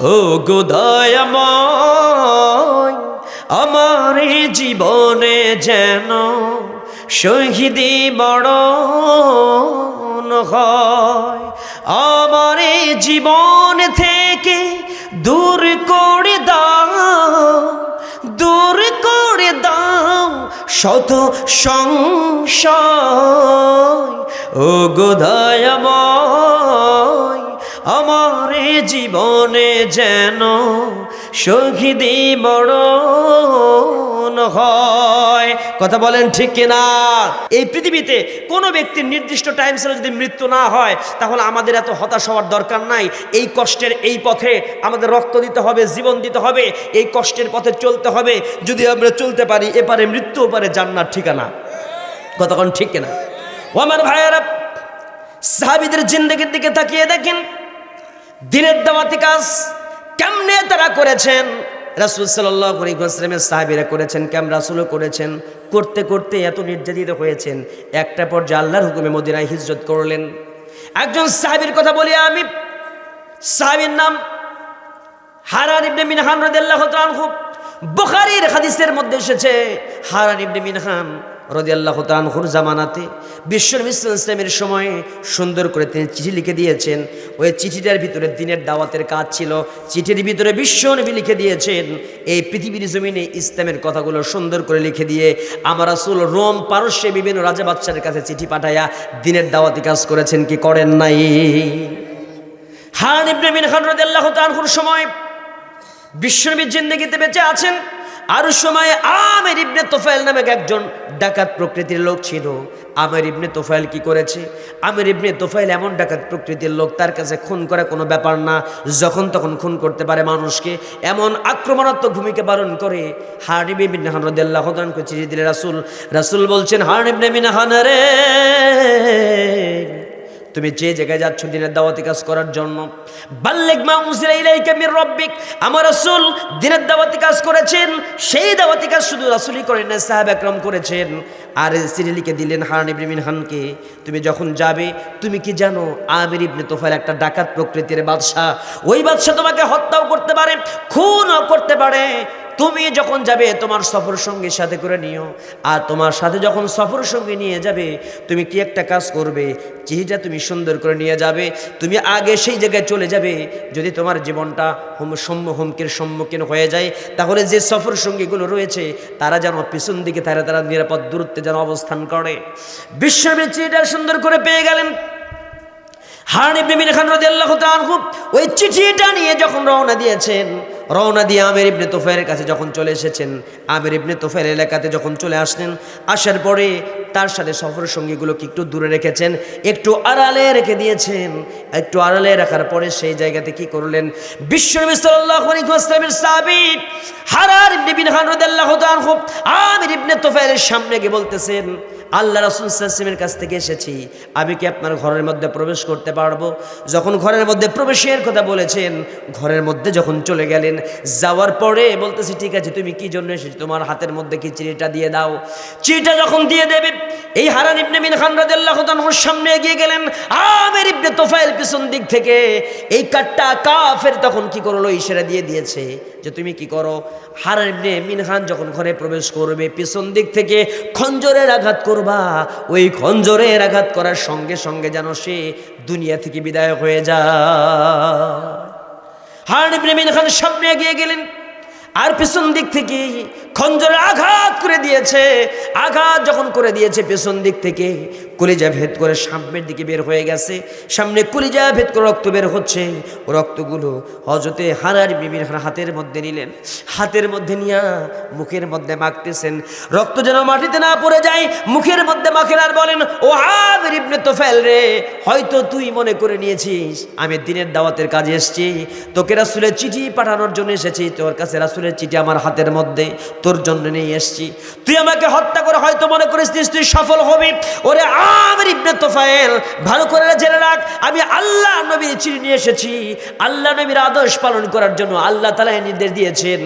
ও গোদয়াময় আমার জীবনে যেন শহীদি বড় হয়। আমার জীবন থেকে দূর করে দাও, দূর করে দাও শত সংশয়। ও গোদয়াময় জীবনে যেন শহীদি বড় হয়। কথা বলেন ঠিক কিনা? এই পৃথিবীতে কোনো ব্যক্তির নির্দিষ্ট টাইম ছেড়ে যদি মৃত্যু না হয়, তাহলে আমাদের এত হতাশ হওয়ার দরকার নাই। এই কষ্টের এই পথে আমাদের রক্ত দিতে হবে, জীবন দিতে হবে, এই কষ্টের পথে চলতে হবে। যদি আমরা চলতে পারি, এপারে মৃত্যু পারে জান্নার ঠিকানা কতক্ষণ ঠিক কিনা? ও আমার ভাইয়েরা, সাহাবিদের জিন্দগির দিকে তাকিয়ে দেখেন। দিনের দাওয়াতি কাজ কেমনে তারা করেছেন? রাসুল সাল্লামের সাহাবিরা করেছেন কেম রাসুলও করেছেন, করতে করতে এত নির্যাতিত হয়েছেন। একটা পর্যায়ে আল্লাহর হুকুমে মদিনায় হিজরত করলেন। একজন সাহাবির কথা বলি আমি। সাহাবির নাম হারান ইবনে মিনহান তাআলা আনহু। বুখারীর হাদিসের মধ্যে এসেছে, হারান ইবনে মিনহান রাদিয়াল্লাহু তাআলা আনহুর জামানাতে বিশ্ব মিশ্র ইসলামের সময়ে সুন্দর করে তিনি চিঠি লিখে দিয়েছেন। ওই চিঠিটার ভিতরে দিনের দাওয়াতের কাজ ছিল। চিঠির ভিতরে বিশ্ব নবী লিখে দিয়েছেন, এই পৃথিবীর জমিনে ইসলামের কথাগুলো সুন্দর করে লিখে দিয়ে আমার রাসূল রোম পারস্যে বিভিন্ন রাজা বাচ্চার কাছে চিঠি পাঠাইয়া দিনের দাওয়াতি কাজ করেছেন কি করেন নাই? হারান ইবনে মিনহান রাদিয়াল্লাহু তাআলা আনহুর সময় বিশ্বনবীর জিন্দগিতে বেঁচে আছেন। আর সময় আমের ইবনে তোফাইল নামে একজন ডাকাত প্রকৃতির লোক ছিল। আমের ইবনে তোফাইল কি করেছে? আমের ইবনে তোফাইল এমন ডাকাত প্রকৃতির লোক, তার কাছে খুন করা কোনো ব্যাপার না। যখন তখন খুন করতে পারে মানুষকে। এমন আক্রমণাত্মক ভূমিকা পালন করে হারিবে চিঠি দিলে রাসুল রাসুল বলছেন হারিবনে মিনাহান রে। তুমি যে জায়গায় যাচ্ছ দিনের দাওয়াতি কাজ করার জন্য বাল্লেক মা উসিরা ইলাইকা মির রব্বিক, আমার রাসূল দিনের দাওয়াতি কাজ করেছেন, সেই দাওয়াতি কাজ শুধু রাসূলই করেন না সাহাবা একরাম করেছেন। আর সিরিলিকে দিলেন, হারান ইবনে মিনহানকে, তুমি যখন যাবে, তুমি কি জানো, আমির ইবনে তোফাইল একটা ডাকাত প্রকৃতির বাদশা ওই বাদশা তোমাকে হত্যাও করতে পারে, খুনও করতে পারে তুমি যখন যাবে, তোমার সফর সঙ্গীর সাথে করে নিও। আর তোমার সাথে যখন সফর সঙ্গী নিয়ে যাবে, তুমি কি একটা কাজ করবে? চিঠিটা তুমি সুন্দর করে নিয়ে যাবে। তুমি আগে সেই জায়গায় চলে যাবে। যদি তোমার জীবনটা হুম, সম্ম, হুমকির সম্মুখীন হয়ে যায়, তাহলে যে সফর সঙ্গীগুলো রয়েছে, তারা যেন পিছন দিকে তারা তারা নিরাপদ দূরত্বে যেন অবস্থান করে। বিশ্বনবী চিঠিটা সুন্দর করে পেয়ে গেলেন হারান মির খান রাদিয়াল্লাহু তাআলা আনহু ওই চিঠিটা নিয়ে যখন রওনা দিয়েছেন, রওনা দিয়ে আমের ইবনে তোফায়ের কাছে যখন চলে এসেছেন, আমের ইবনে তোফায়ের এলাকাতে যখন চলে আসলেন, আসার পরে তার সাথে সফর সঙ্গীগুলোকে একটু দূরে রেখেছেন, একটু আড়ালে রেখে দিয়েছেন। একটু আড়ালে রাখার পরে সেই জায়গাতে কি করলেন? বিশ্বনবী সাল্লাল্লাহু আলাইহি ওয়াসাল্লামের সাহাবী হারার ইবনে বিন খান রাদিয়াল্লাহু তাআলা আমির ইবনে তোফায়ের সামনে গিয়ে বলতেছেন আল্লাহ রাসুল সাসিমের কাছ থেকে এসেছি। আমি কি আপনার ঘরের মধ্যে প্রবেশ করতে পারব? যখন ঘরের মধ্যে প্রবেশের কথা বলেছেন, ঘরের মধ্যে যখন চলে গেলেন, যাওয়ার পরে বলতেছি, ঠিক আছে, তুমি কি জন্য এসেছি? তোমার হাতের মধ্যে কি চিঠিটা দিয়ে দাও? চিঠিটা যখন দিয়ে দেবে এই হারান ইবনে মিন খান রাদিয়াল্লাহু তাআলার সামনে এগিয়ে গেলেন। আমের ইবনে তোফাইল পিছন দিক থেকে। এই কাটটা কাফের তখন কি করল? ইশারা দিয়ে দিয়েছে যে তুমি কি করো? হারান ইবনে মিন খান যখন ঘরে প্রবেশ করবে, পিছন দিক থেকে খঞ্জরের আঘাত করবা। ওই খঞ্জরের আঘাত করার সঙ্গে সঙ্গে যেন সে দুনিয়া থেকে বিদায় হয়ে যায়। হারান ইবনে মিন খান সামনে এগিয়ে গেলেন। আর পেছন দিক থেকে খঞ্জরে আঘাত করে দিয়েছে, আঘাত যখন করে দিয়েছে পেছন দিক থেকে কলিজা ভেদ করে সামনের দিকে বের হয়ে গেছে। সামনে কলিজা ভেদ করে রক্ত বের হচ্ছে। রক্তগুলো হজতে হারার বিবির হাতের মধ্যে নিলেন। হাতের মধ্যে নিয়া মুখের মধ্যে মাখতেছেন। রক্ত যেন মাটিতে না পড়ে যায়, মুখের মধ্যে মাখেন আর বলেন ও আমের ইবনে তোফেল রে, হয়তো তুই মনে করে নিয়েছিস, আমি দিনের দাওয়াতের কাজে এসেছি। তোকে রাসুলের চিঠি পাঠানোর জন্য এসেছি, তোর কাছে রাসুলের চিঠি আমার হাতের মধ্যে, তোর জন্য নিয়ে এসেছি। তুই আমাকে হত্যা করে হয়তো মনে করিস তুই সফল হবি। ওরে আমির ইবনে তোফায়েল। ভালো করে জেনে রাখ, আমি আল্লাহ নবীর চিঠি নিয়ে এসেছি। আল্লাহ নবীর আদর্শ পালন করার জন্য আল্লাহ তালা নির্দেশ দিয়েছেন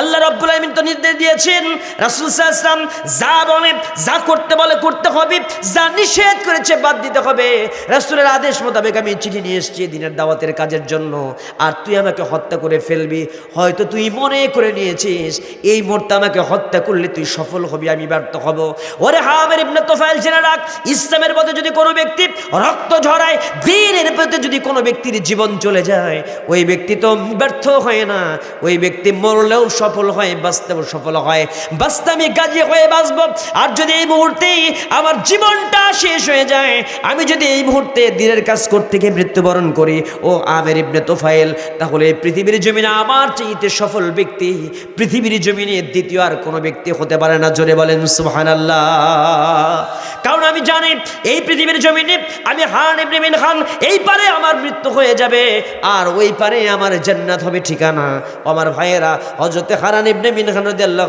আল্লাহ রাব্বুল আলামিন তো নির্দেশ দিয়েছেন, রাসূল সাল্লাল্লাহু যা বলে, যা করতে বলে করতে হবে, যা নিষেধ করেছে বাদ দিতে হবে। রাসূলের আদেশ মোতাবেক আমি চিঠি নিয়ে এসেছি দিনের দাওয়াতের কাজের জন্য। আর তুই আমাকে হত্যা করে ফেলবি হয়তো তুই মনে করে নিয়েছিস, এই মুহূর্তে আমাকে হত্যা করলে তুই সফল হবি, আমি ব্যর্থ হব। ওরে হামের ইবনে তোফাইল জেনে রাখ, ইসলামের পথে যদি কোনো ব্যক্তি রক্ত ঝরায়, দিনের পথে যদি কোনো ব্যক্তির জীবন চলে যায়, ওই ব্যক্তি তো ব্যর্থ হয় না, ওই ব্যক্তি মরলেও সফল হয়, বাঁচতেও সফল হয়। বাঁচতে আমি গাজী হয়ে বাঁচব, আর যদি এই মুহূর্তেই আমার জীবনটা শেষ হয়ে যায়, আমি যদি এই মুহূর্তে দিনের কাজ করতে গিয়ে মৃত্যুবরণ করি, ও আমের ইবনে তোফাইল তাহলে পৃথিবীর জমিনে আমার চাইতে সফল ব্যক্তি পৃথিবীর জমিনে দ্বিতীয় আর কোনো ব্যক্তি হতে পারে না। জোরে বলেন, সুবহানাল্লাহ। কারণ আমি জানি, এই পৃথিবীর জমিনে আমি হান মিন খান এই পারে আমার মৃত্যু হয়ে যাবে, আর ওই পারে আমার জান্নাত হবে ঠিকানা। আমার ভাইয়েরা হজরতে হারান মিন খান তাআলা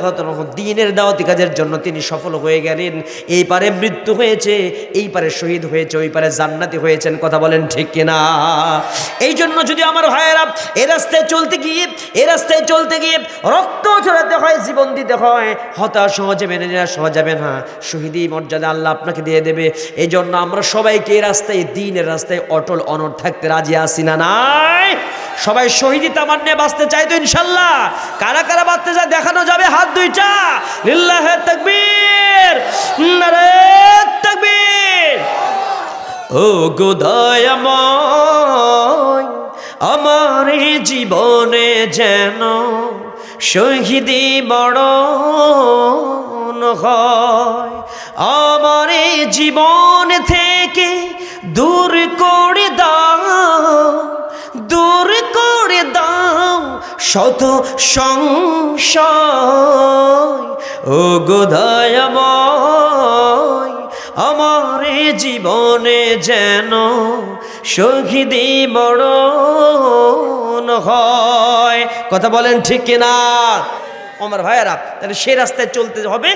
দিনের দাওয়াতি কাজের জন্য তিনি সফল হয়ে গেলেন। এই পারে মৃত্যু হয়েছে, এই পারে শহীদ হয়েছে, ওই পারে জান্নাতি হয়েছেন, কথা বলেন ঠিক কিনা? এই জন্য যদি আমার ভাইয়েরা এ রাস্তায় চলতে গিয়ে, এ রাস্তায় চলতে গিয়ে রক্ত ছড়াতে হয়, জীবন দিতে হয়, হতাশ সহজে মেনে নেওয়া সহজ যাবে না। শহীদি মর্যাদা আল্লাহ আপনাকে দিয়ে দেবে। এই জন্য আমরা সবাইকে এই রাস্তায়, দিনের রাস্তায় অটল অনড় থাকতে রাজি আসি না নাই? সবাই শহীদি তামান নিয়ে বাঁচতে চাই তো ইনশাল্লাহ। কারা কারা বাঁচতে চায় দেখানো যাবে হাত দুইটা লিল্লাহ তাকবীর। নারে ও গোদয়ময় আমার জীবনে যেন শহীদি বড় হয়। আমার জীবন থেকে দূর করে দাও, দূর করে দাও শত সংশয়। ও গোদয়ময় জীবনে যেন শহীদি বড় হয়। কথা বলেন ঠিক কিনা? আমার ভাইয়েরা, তাহলে সে রাস্তায় চলতে হবে।